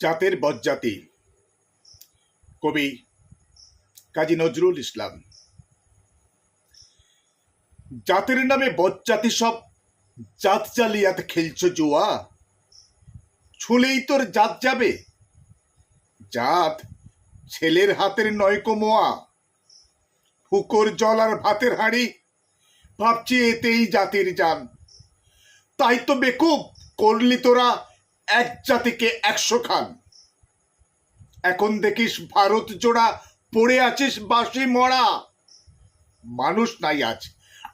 জাতের বজ্জাতি কবি কাজী নজরুল ইসলাম। জাতের নামে বজ্জাতি সব জাত জালিয়াত খেলছ জুয়া। ছুলেই তোর জাত যাবে। জাত ছেলের হাতের নয়কো মোয়া। হুকোর জল আর ভাতের হাঁড়ি, ভাবছি এতেই জাতির যান তাই তো বেকুব করলি তোরা এক জাতিকে একশো খান। এখন দেখিস ভারত জোড়া, পড়ে আছিস বাসি মরা। মানুষ নাই আজ,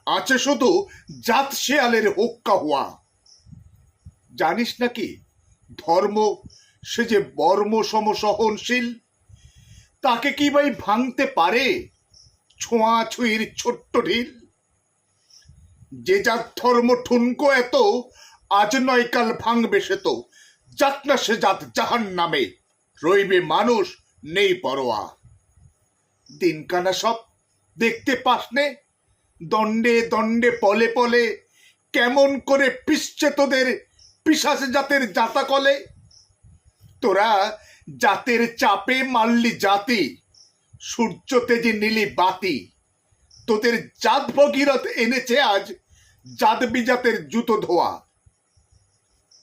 আছে শুধু জাত শেয়ালের হোক্কা হওয়া জানিস নাকি, ধর্ম, সে যে বর্ম সম সহনশীল, তাকে কি ভাই ভাঙতে পারে? ছোঁয়াছুঁয়ির ছোট্ট ঢিল। যে যার ধর্ম ঠুনকো এত আজ নয় কাল ভাঙবে সে তো। যাক না সে জাত জাহান নামে। রইবে মানুষ, নেই পরোয়া। দিনকানা সব দেখতে পাস নে। দণ্ডে দণ্ডে, পলে পলে। কেমন করে পিসছে তোদের পিসাস জাতের জাতা কলে তোরা জাতের চাপে মারলি জাতি সূর্য তেজে নিলি বাতি। তোদের জাত ভগীরথ এনেছে আজ জাত বিজাতের জুতো ধোয়া।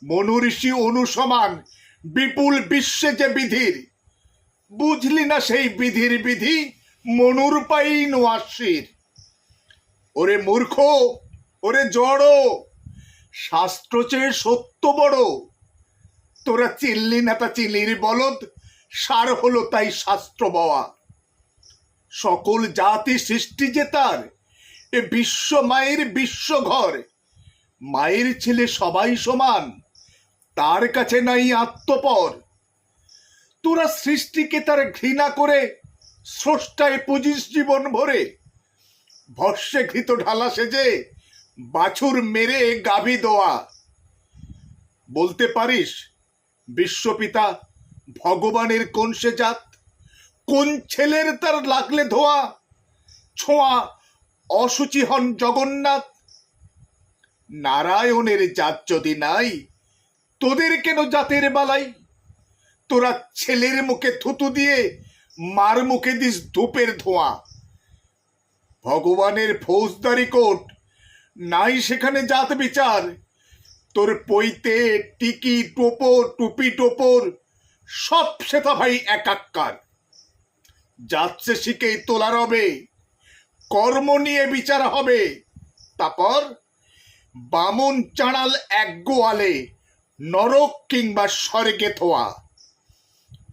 মনুঋষি অনুসমান, বিপুল বিশ্বে যে বিধির। বুঝলি না সেই বিধির বিধি মনুর পাই নোয়াশির ওরে মূর্খ, ওরে জড়, শাস্ত্র চেয়ে সত্য বড়। তোরা চিল্লি না তা চিল্লির বলদ, সার হলো তাই শাস্ত্র বাওয়া। সকল জাতি সৃষ্টি যে তার, এ বিশ্ব মায়ের বিশ্ব ঘর। মায়ের ছেলে সবাই সমান তার কাছে নাই আত্মপর। তোরা সৃষ্টিকে তার ঘৃণা করে স্রষ্টায় পুজিস জীবন ভরে। ভস্যে ঘৃত ঢালা সেজে বাছুর মেরে গাভি দোয়া। বলতে পারিস, বিশ্বপিতা ভগবানের কোন সে জাত? কোন ছেলের তার লাগলে ধোয়া? ছোঁয়া অসুচি হন জগন্নাথ। নারায়ণের জাত যদি নাই তোদের কেন জাতের বালাই? তোরা ছেলের মুখে থুতু দিয়ে মার মুখে দিস ধূপের ধোঁয়া। ভগবানের ফৌজদারি কোর্ট নাই সেখানে জাত বিচার। তোর পইতে টিকি টোপর টুপি টোপর, সব সেটা ভাই একাক্কার। যাচ্ছে শিখেই তোলার হবে কর্ম নিয়ে বিচার হবে। তারপর বামন চাঁড়াল এক গোয়ালে নরক কিংবা স্বর্গে থোয়া।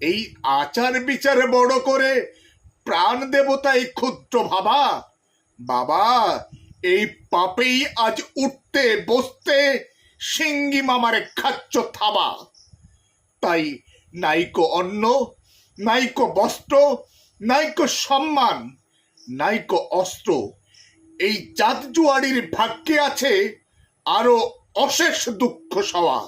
এই আচার বিচার বড় করে প্রাণ দেবতাই ক্ষুদ্র ভাবা। বাবা, এই পাপেই আজ উঠতে, বসতে সিঙ্গি মামারে খাচ্ছ থাবা। তাই নাইকো অন্ন, নাইকো বস্ত্র, নাইকো সম্মান, নাইকো অস্ত্র, এই জাত জুয়ারির ভাগ্যে আছে আরও অশেষ দুঃখ সওয়া